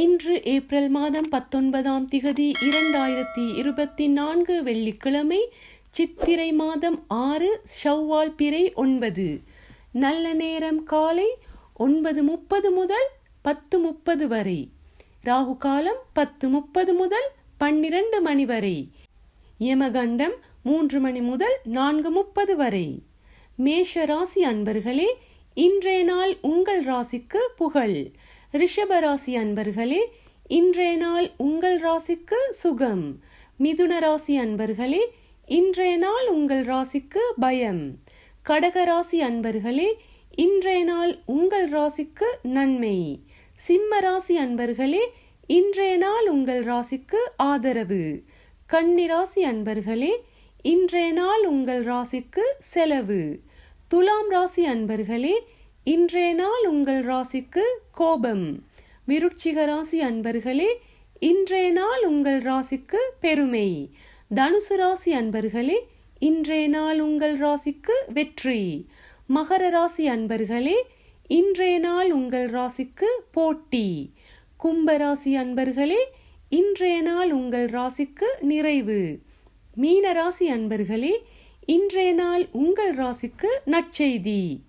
இன்று ஏப்ரல் மாதம் பத்தொன்பதாம் திகதி இரண்டாயிரத்தி இருபத்தி நான்கு வெள்ளிக்கிழமை சித்திரை மாதம் ஆறு ஷவ்வால் பிறை ஒன்பது. நல்ல நேரம் காலை ஒன்பது முப்பது முதல் பத்து முப்பது வரை. ராகு காலம் பத்து முப்பது முதல் பன்னிரண்டு மணி வரை. யமகண்டம் மூன்று மணி முதல் நான்கு முப்பது வரை. மேஷ ராசி அன்பர்களே இன்றைய நாள் உங்கள் ராசிக்கு புகழ். ரிஷப ராசி அன்பர்களே இன்றைய நாள் உங்கள் ராசிக்கு சுகம். மிதுன ராசி அன்பர்களே இன்றைய நாள் உங்கள் ராசிக்கு பயம். கடக ராசி அன்பர்களே இன்றைய நாள் உங்கள் ராசிக்கு நன்மை. சிம்ம ராசி அன்பர்களே இன்றைய நாள் உங்கள் ராசிக்கு ஆதரவு. கன்னி ராசி அன்பர்களே இன்றைய நாள் உங்கள் ராசிக்கு செலவு. துலாம் ராசி அன்பர்களே இன்றைய நாள் உங்கள் ராசிக்கு கோபம். விருட்சிக ராசி அன்பர்களே இன்றைய நாள் உங்கள் ராசிக்கு பெருமை. தனுசு ராசி அன்பர்களே இன்றைய நாள் உங்கள் ராசிக்கு வெற்றி. மகர ராசி அன்பர்களே இன்றைய நாள் உங்கள் ராசிக்கு போட்டி. கும்பராசி அன்பர்களே இன்றைய நாள் உங்கள் ராசிக்கு நிறைவு. மீன ராசி அன்பர்களே இன்றைய நாள் உங்கள் ராசிக்கு நற்செய்தி.